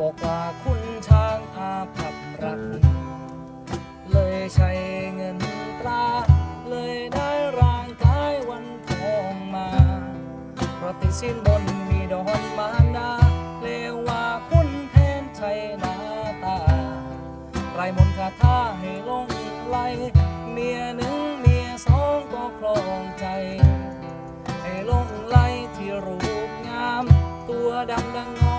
บอกว่าคุณช้างอาภัพรัก เลยใช้เงินตรา เลยได้ร่างกายวันทองมาเพราะติดสินบนมีดอนมานาเลวว่าคุณแทนใช้นาตาไรมนคาถาให้ลงไหลเมียหนึ่งเมียสองก็ครองใจ ให้ลงไหลที่รูปงาม ตัวดำดังงา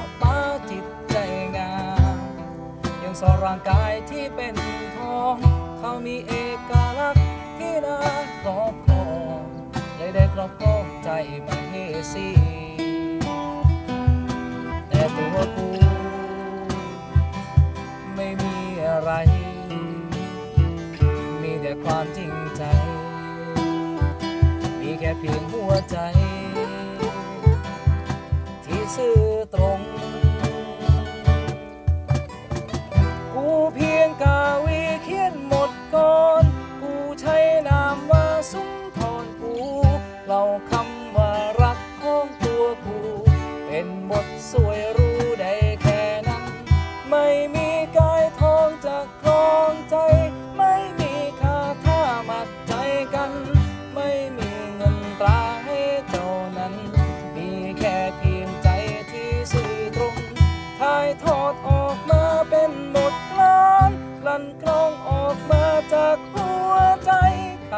สร่างกายที่เป็นทอง เขามีเอกลักษณ์ที่น่าครอบครองเลยได้ครอบครองใจมาเฮสีแต่ตัวกูไม่มีอะไร มีแต่ความจริงใจ มีแค่เพียงหัวใจ ที่ซื่อตรง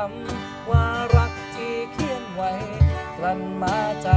คำว่ารักที่เขียนไว้กลั่นมาจาก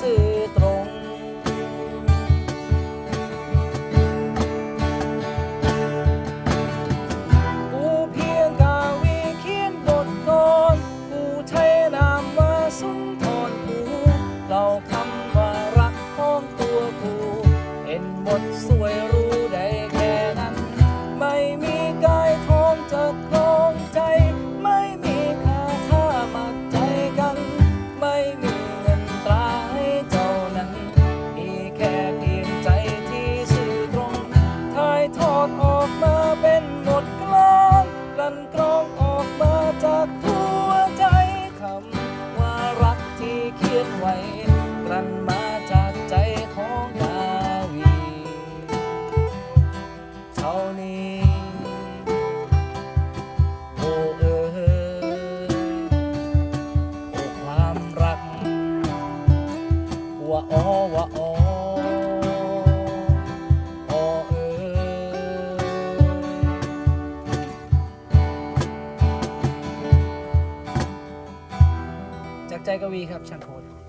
ที่ กใจกวีครับช่างโคตร